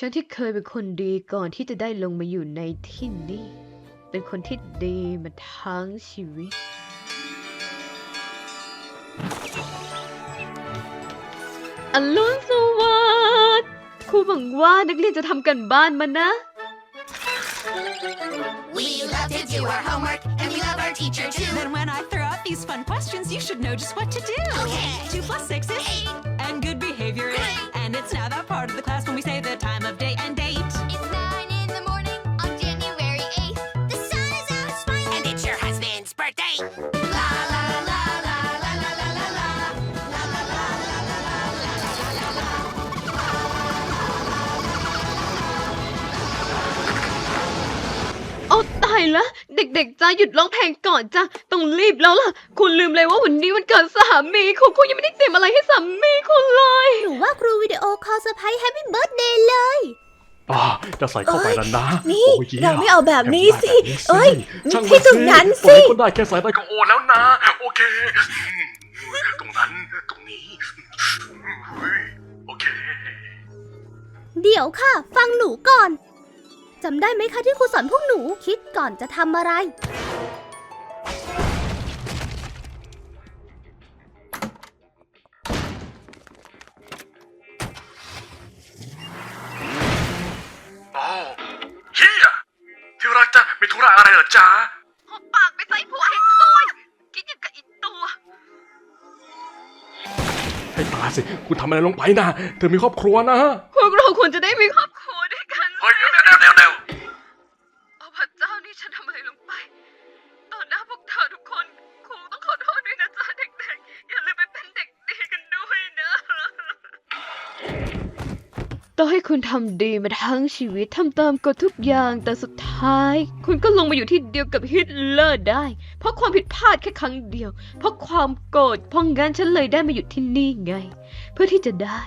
ฉันที่เคยเป็นคนดีก่อนที่จะได้ลงมาอยู่ในที่นี่ เป็นคนที่ดีมาทั้งชีวิต อรุณสวัสดิ์ครูหวังว่านักเรียนจะทำกันบ้านมานะ We love to do our homework and we love our teacher too. Then when I throw out these fun questions, you should know just what to do. Okay. Two plus six is Eight. And good behavior is. Great. And it's now that part of the class when we say the ละเด็กๆจ้าหยุดร้องเพลงก่อนจ้าต้องรีบแล้วล่ะ คุณลืมเลยว่าวันนี้วันเกิดสามีคุณคุณยังไม่ได้เตรียมอะไรให้สามีคุณเลยหนูว่าครูวิดีโอคอลเซอร์ไพรส์แฮปปี้เบิร์ดเดย์เลยอ่าจะใส่เข้าไปแล้วนะนี่โอ้ยเราไม่เอาแบบนี้สิแบบนี้เอ้ยช่างที่ตรงนั้นสิปล่อยก็ได้แค่สายได้ก็โอแล้วนะ โอเค ตรงนั้นตรงนี้เฮ้ยโอเค เดี๋ยวค่ะ ฟังหนูก่อน จำได้ไหมคะที่ครูสอนพวกหนูคิดก่อนจะทำอะไร อ๋อเฮียที่รักจะมีธุระอะไรเหรอจ๊ะหอบปากไปใส่ผัวให้ซวยกินอย่างกับอีตัว ให้ตายสิ คุณทำอะไรลงไปนะเธอมีครอบครัวนะ พวกเราควรจะได้มีครอบครัว ต่อให้คุณทำดีมาทั้งชีวิตทำตามกฎทุกอย่างแต่สุดท้าย คุณก็ลงมาอยู่ที่เดียวกับฮิตเลอร์ได้ เพราะความผิดพลาดแค่ครั้งเดียว เพราะความโกรธเพราะงั้นฉันเลยได้มาอยู่ที่นี่ไง เพื่อที่จะได้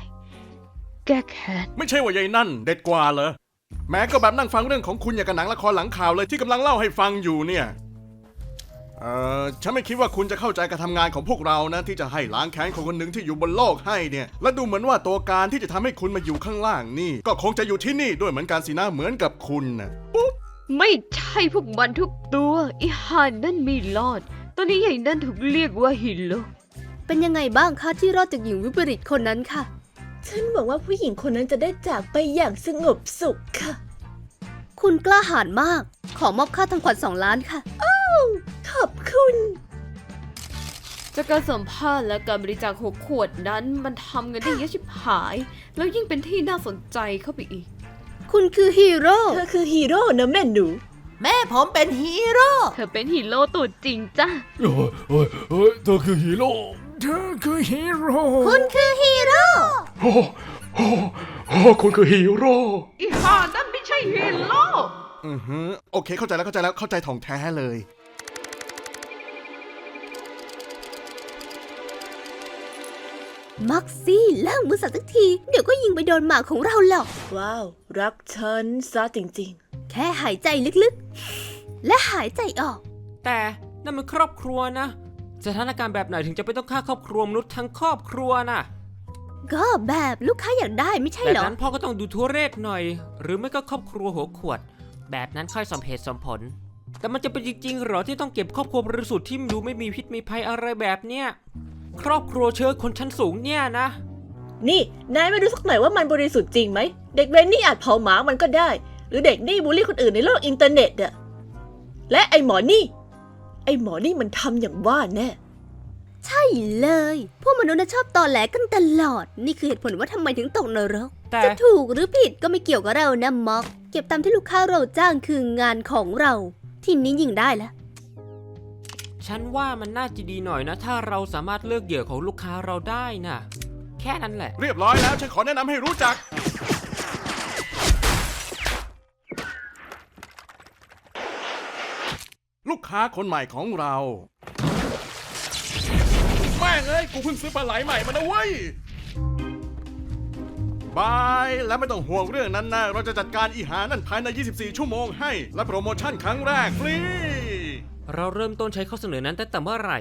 แก้แค้นไม่ใช่ว่ายายนั่น เด็ดกว่าเหรอแม้ก็แบบนั่งฟังเรื่องของคุณอย่างกับหนังละครหลังข่าวเลยที่กำลังเล่าให้ฟังอยู่เนี่ย เอ่อฉันไม่คิดว่าคุณจะเข้าใจการทำงานของพวกเรานะ ที่จะให้ล้างแค้นคนคนหนึ่งที่อยู่บนโลกให้เนี่ย และดูเหมือนว่าตัวการที่จะทำให้คุณมาอยู่ข้างล่างนี่ ก็คงจะอยู่ที่นี่ด้วยเหมือนกันสินะเหมือนกับคุณนะไม่ใช่พวกมันทุกตัวอีหานนั่นมีรอด ตอนนี้ใหญ่นั่นถูกเรียกว่าฮิโลเป็นยังไงบ้างคะที่รอดจากหญิงวิปริตคนนั้นค่ะ ฉันหวังว่าผู้หญิงคนนั้นจะได้จากไปอย่างสงบสุขค่ะ คุณกล้าหาญมาก ขอมอบค่าทางขวัญสองล้านค่ะ ขอบคุณ จากการสัมภาษณ์และการบริจาคหกขวดนั้นมันทำเงินได้เยอะชิบหาย แล้วยิ่งเป็นที่น่าสนใจเข้าไปอีก คุณคือฮีโร่เธอคือฮีโร่นะแม่หนู แม่ผมเป็นฮีโร่เธอเป็นฮีโร่ตัวจริงจ้ะ เฮ้ยเฮ้ยเฮ้ยเธอคือฮีโร่เธอคือฮีโร่คุณคือฮีโร่ โอ้โอ้โอ้คุณคือฮีโร่ อีหานนั่นไม่ใช่ฮีโร่ อือฮึโอเค เข้าใจแล้วเข้าใจแล้วเข้าใจถ่องแท้เลย มักซี่เลิกมือสั่นสักที เดี๋ยวก็ยิงไปโดนหมาของเราหรอก ว้าว รักฉันซะจริงแค่หายใจลึกๆ และหายใจออก แต่นั่นมันครอบครัวนะ สถานการณ์แบบไหนถึงจะไม่ต้องฆ่าครอบครัวมนุษย์ทั้งครอบครัวน่ะ ก็แบบลูกค้าอยากได้ไม่ใช่แบบเหรอนั้นพ่อก็ต้องดูทั่วเรศหน่อย หรือไม่ก็ครอบครัวหัวขวด แบบนั้นค่อยสมเหตุสมผล แต่มันจะเป็นจริงๆเหรอที่ต้องเก็บครอบครัวบริสุทธิ์ที่ดูไม่มีพิษมีภัยอะไรแบบเนี้ย ครอบครัวเชื้อคนชั้นสูงเนี่ยนะๆนี่ นายไม่รู้สักหน่อยว่ามันบริสุทธิ์จริงไหม เด็กเวนนี่อาจเผาหมามันก็ได้ หรือเด็กนี่บูลลี่คนอื่นในโลกอินเทอร์เน็ตอะและไอหมอนี่ ไอหมอนี่มันทำอย่างว่าแน่ ใช่เลย พวกมนุษย์น่ะชอบตอแหลกันตลอด นี่คือเหตุผลว่าทำไมถึงตกนรก แต่จะถูกหรือผิดก็ไม่เกี่ยวกับเรานะม็อก เก็บตามที่ลูกค้าเราจ้างคืองานของเรา ที่นี้ยิงได้แล้ว ฉันว่ามันน่าจะดีหน่อยนะ ถ้าเราสามารถเลือกเหยื่อของลูกค้าเราได้น่ะแค่นั้นแหละ เรียบร้อยแล้วฉันขอแนะนำให้รู้จัก ลูกค้าคนใหม่ของเรา แม่งเอ้ย กูเพิ่งซื้อปลาไหลใหม่มานะเว้ย บายแล้วไม่ต้องห่วงเรื่องนั้นนะ เราจะจัดการอีหานั่นภายใน 24 ชั่วโมงให้ และโปรโมชั่นครั้งแรกฟรี เราเริ่มต้นใช้ข้อเสนอนั้นตั้งแต่เมื่อไหร่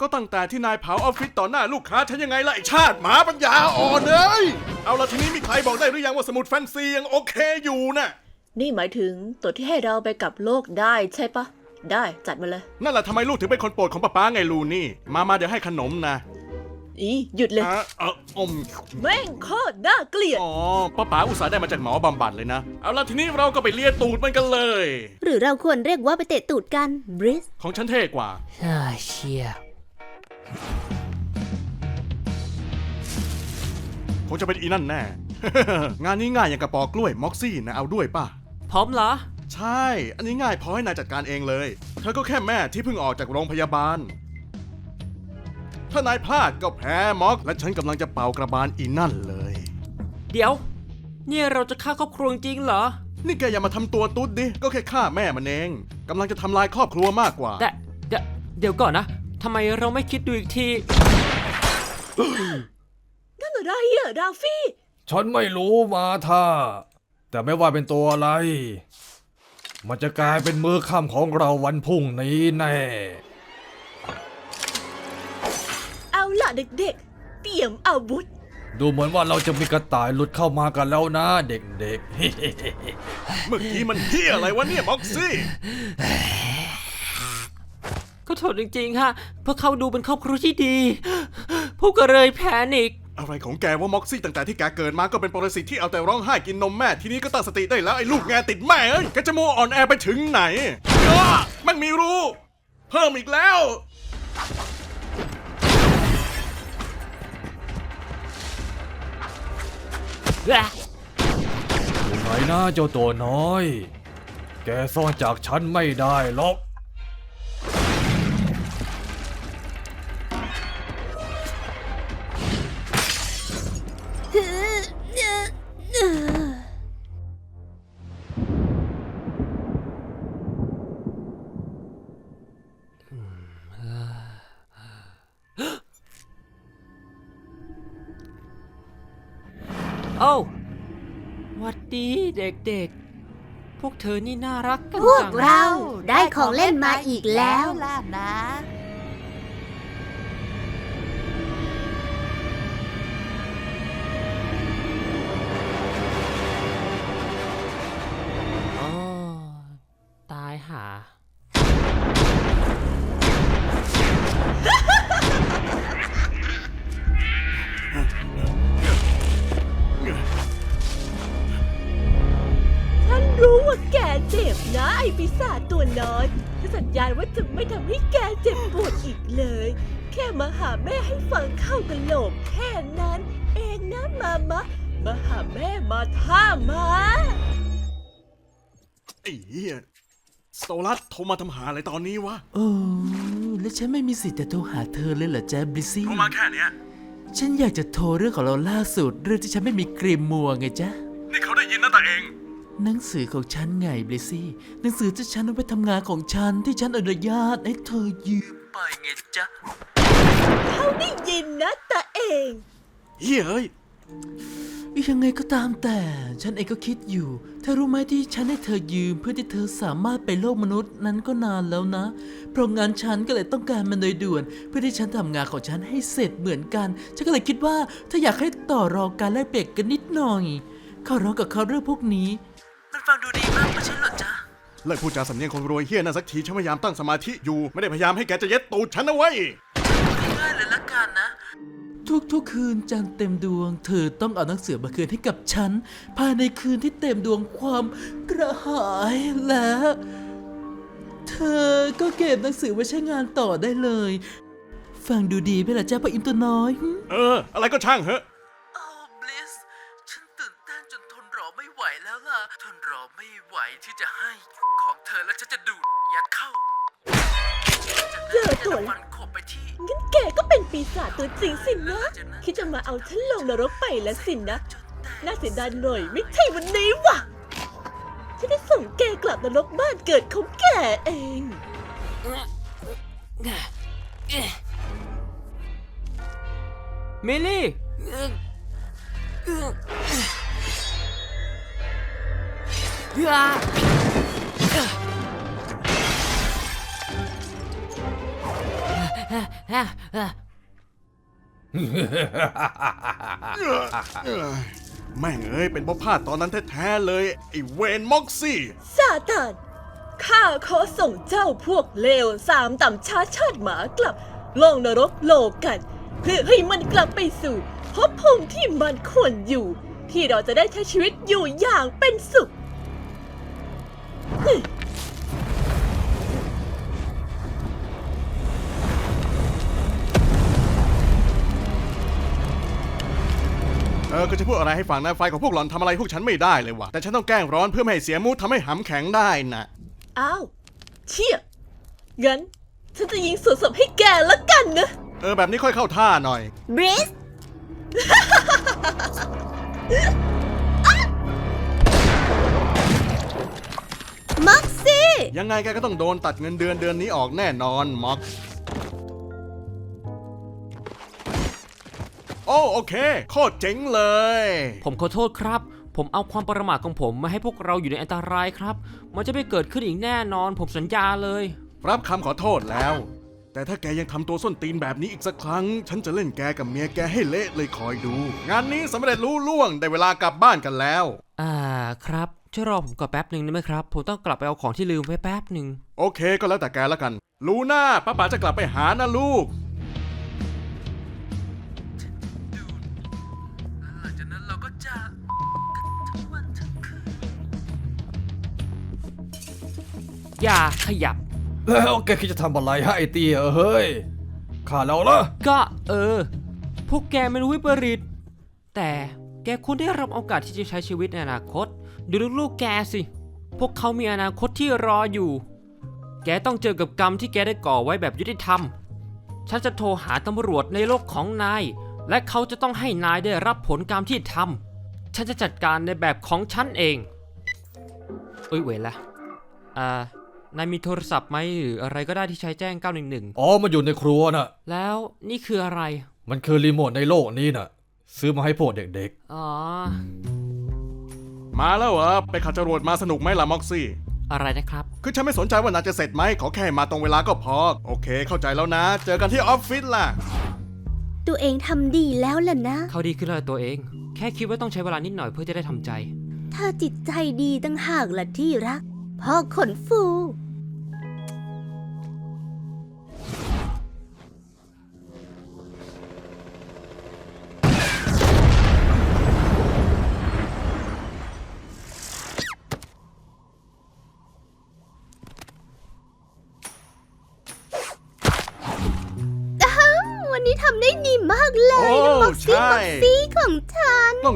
ก็ตั้งแต่ที่นายเผาออฟฟิศต่อหน้าลูกค้าฉันยังไงล่ะไอชาติหมาปัญญาอ่อนเอ้ยเอาละทีนี้มีใครบอกได้หรือยังว่าสมุดแฟนซียังโอเคอยู่น่ะ นี่หมายถึงตัวที่ให้เราไปกับโลกได้ใช่ปะ ได้จัดมาเลย นั่นแหละทำไมลูกถึงเป็นคนโปรดของป้าป้าไงลูนี่ มามาเดี๋ยวให้ขนมนะ อีหยุดเลยอะเอออม แม่งโคตรน่าเกลียด อ๋อป้าป๋าอุตส่าห์ได้มาจากหมอบำบัดเลยนะ เอาละทีนี้เราก็ไปเลียตูดมันกันเลย หรือเราควรเรียกว่าไปเตะตูดกันบริสของฉันเท่กว่า อ่าเชียคงจะเป็นอีนั่นแน่ งานนี้ง่ายอย่างกระปอกกล้วยม็อกซี่นะเอาด้วยป่ะพร้อมเหรอ ใช่ อันนี้ง่ายพอให้นายจัดการเองเลย เธอก็แค่แม่ที่เพิ่งออกจากโรงพยาบาล ถ้านายพลาดก็แพ้ม็อก และฉันกำลังจะเป่ากระบาลอีนั่นเลย เดี๋ยว เนี่ยเราจะฆ่าครอบครัวจริงเหรอ นี่แกอย่ามาทำตัวตุ๊ดดิ ก็แค่ฆ่าแม่มันเองกำลังจะทำลายครอบครัวมากกว่า แต่เดี๋ยวเดี๋ยวก่อนนะทำไมเราไม่คิดดูอีกที นั่นอะไรอะราฟี่ ฉันไม่รู้มาท่า แต่ไม่ว่าเป็นตัวอะไร มันจะกลายเป็นมือค่ำของเราวันพรุ่งนี้แน่ ล่ะเด็กๆ เตรียมอาวุธ ดูเหมือนว่าเราจะมีกระต่ายหลุดเข้ามากันแล้วนะเด็กเมื่อกี้มันเฮียอะไรวะเนี่ยม็อกซี่ก็โทษจริงๆ ฮะ เพราะเขาดูเป็นครอบครัวที่ดี พวกก็เลยแพนิก อะไรของแกว่าม็อกซี่ตั้งแต่ที่แกเกิดมาก็เป็นปรสิตที่เอาแต่ร้องไห้กินนมแม่ ทีนี้ก็ตั้งสติได้แล้ว ไอ้ลูกแงติดแม่เอ้ยแกจะโมวอ่อนแอไปถึงไหนอ้ามันมีรู เพิ่มอีกแล้ว อยู่ไหนนะเจ้าตัวน้อย แกซ่อนจากฉันไม่ได้หรอก โอ้าหวัดดีเด็กๆ พวกเธอนี่น่ารักกันพวกจังเราได้ของเล่นมาอีกแล้วล่ะนะโอ้ตายหา เจ็บนะไอปีศาจตัวน้อยฉันสัญญาว่าจะไม่ทำให้แกเจ็บปวดอีกเลย แค่มาหาแม่ให้ฟังเข้ากะโหลกแค่นั้น เองนะมามะ มาหาแม่มาท่ามาไอ้เหี้ยโซลัสโทรมาทำหาอะไรตอนนี้วะโอ้แล้วฉันไม่มีสิทธิ์จะโทรหาเธอเลยเหรอจ๊ะบริซี่ โทรมาแค่เนี้ย ฉันอยากจะโทรเรื่องของเราล่าสุดเรื่องที่ฉันไม่มีกรีมมัวไงจ๊ะ หนังสือของฉันไงบริซี่ หนังสือที่ฉันเอาไปทำงานของฉันที่ฉันอนุญาตให้เธอยืมไปไงจ๊ะเขาได้ยินนะตาเองเฮียเอ้ยยังไงก็ตามแต่ ฉันเองก็คิดอยู่ เธอรู้ไหมที่ฉันให้เธอยืมเพื่อที่เธอสามารถไปโลกมนุษย์นั้นก็นานแล้วนะ เพราะงั้นฉันก็เลยต้องการมันโดยด่วน เพื่อที่ฉันทำงานของฉันให้เสร็จเหมือนกัน ฉันก็เลยคิดว่า ถ้าอยากให้ต่อรองการแลกเปลี่ยนกันนิดหน่อยขอร้องกับเขาเรื่องพวกนี้ มันฟังดูดีมากไม่ใช่เหรอจ๊ะเลิกพูดจาสำเนียงคนรวยเฮียนั่นสักทีฉันพยายามตั้งสมาธิอยู่ ไม่ได้พยายามให้แกจะเย็ดตูดฉันนะเว้ยง่ายเลยละกันนะ ทุกๆคืนจันทร์เต็มดวง เธอต้องเอาหนังสือมาคืนให้กับฉัน ภายในคืนที่เต็มดวงความกระหายและ เธอก็เก็บหนังสือไว้ใช้งานต่อได้เลย ฟังดูดีไหมล่ะจ้าป้าอิมตัวน้อยหึ เออ อะไรก็ช่างเหอะ ไม่ไหวแล้วล่ะ ทนรอไม่ไหวที่จะให้ของเธอแล้วฉันจะดูดยัดเข้าเจอตัวฟัละนขบไปที่งั้นแกก็เป็นปีศาจตัวจริงสินะ คิดจะมาเอาฉันลงนรกไปแล้วสินะน่าเสียดายหน่อยไม่ใช่วันนี้ว่ะ ฉันได้ส่งแกกลับนรกบ้านเกิดของแกเอง มิลลี่เอ้ย แม่งเอ้ยเป็นเพราะพลาดตอนนั้นแท้ๆเลย ไอ้เวนม็อกซี่ซาตานข้าขอส่งเจ้าพวกเลวสามต่ำช้าชาติหมากลับลงนรกโลกัน เพื่อให้มันกลับไปสู่ภพภูมิที่มันควรอยู่ ที่เราจะได้ใช้ชีวิตอยู่อย่างเป็นสุข เออก็จะพูดอะไรให้ฟังนะ ไฟของพวกหล่อนทำอะไรพวกฉันไม่ได้เลยว่ะ แต่ฉันต้องแกล้งร้อนเพื่อไม่ให้เสียมูดทำให้หำแข็งได้น่ะอ้าว เชี่ยงั้น ฉันจะยิงสวนสมให้แกละกันนะ เออแบบนี้ค่อยเข้าท่าหน่อย บริส ม็อกซี่ ยังไงแกก็ต้องโดนตัดเงินเดือนเดือนนี้ออกแน่นอนม็อกโอ้โอเค โคตรเจ๋งเลย ผมขอโทษครับ ผมเอาความประมาทของผมมาให้พวกเราอยู่ในอันตรายครับ มันจะไม่เกิดขึ้นอีกแน่นอน ผมสัญญาเลย รับคำขอโทษแล้ว แต่ถ้าแกยังทำตัวส้นตีนแบบนี้อีกสักครั้ง ฉันจะเล่นแกกับเมียแกให้เละเลยคอยดู งานนี้สำเร็จรู้ล่วงได้เวลากลับบ้านกันแล้ว อ่าครับ ช่วยรอผมก่อนแป๊บหนึ่งได้ไหมครับ ผมต้องกลับไปเอาของที่ลืมไว้แป๊บหนึ่ง โอเคก็แล้วแต่แกแล้วกัน ลูน่าป้าป๋าจะกลับไปหานะลูก หลังจากนั้นเราก็จะทั้งวันทั้งคืน อย่าขยับ แล้วแกคิดจะทำอะไรให้ไอเตี้ยเฮ้ยข้าแล้วละก็เออ พวกแกไม่รู้วิปริต แต่แกควรได้รับโอกาสที่จะใช้ชีวิตในอนาคต ดูลูกๆแกสิ พวกเขามีอนาคตที่รออยู่ แกต้องเจอกับกรรมที่แกได้ก่อไว้แบบยุติธรรม ฉันจะโทรหาตำรวจในโลกของนาย และเขาจะต้องให้นายได้รับผลกรรมที่ทำ ฉันจะจัดการในแบบของฉันเอง เอ้ยเวรละอ่านายมีโทรศัพท์ไหมหรืออะไรก็ได้ที่ใช้แจ้ง 911 อ๋อ มันอยู่ในครัวน่ะ แล้วนี่คืออะไร มันคือรีโมทในโลกนี้น่ะ ซื้อมาให้พวกเด็กอ๋อ มาแล้วเหรอไปขัดจรวดมาสนุกไหมล่ะม็อกซี่ อะไรนะครับ คือฉันไม่สนใจว่านายจะเสร็จไหมขอแค่มาตรงเวลาก็พอ โอเค เข้าใจแล้วนะ เจอกันที่ออฟฟิศล่ะ ตัวเองทำดีแล้วล่ะนะ เขาดีขึ้นแล้วตัวเอง แค่คิดว่าต้องใช้เวลานิดหน่อยเพื่อจะได้ทำใจเธอจิตใจดีตั้งหากล่ะที่รัก พ่อขนฟู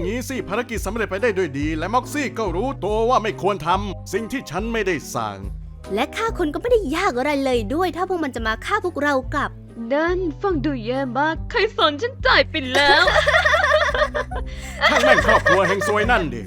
งงี้สิภารกิจสำเร็จไปได้ด้วยดี และม็อกซี่ก็รู้ตัวว่าไม่ควรทำสิ่งที่ฉันไม่ได้สั่ง และฆ่าคนก็ไม่ได้ยากอะไรเลยด้วย ถ้าพวกมันจะมาฆ่าพวกเรากลับ นั่นฟังดูแย่มาก ใครสอนฉันจ่ายไปแล้ว ช่างแม่งครอบครัวเฮงซวยนั่นดิ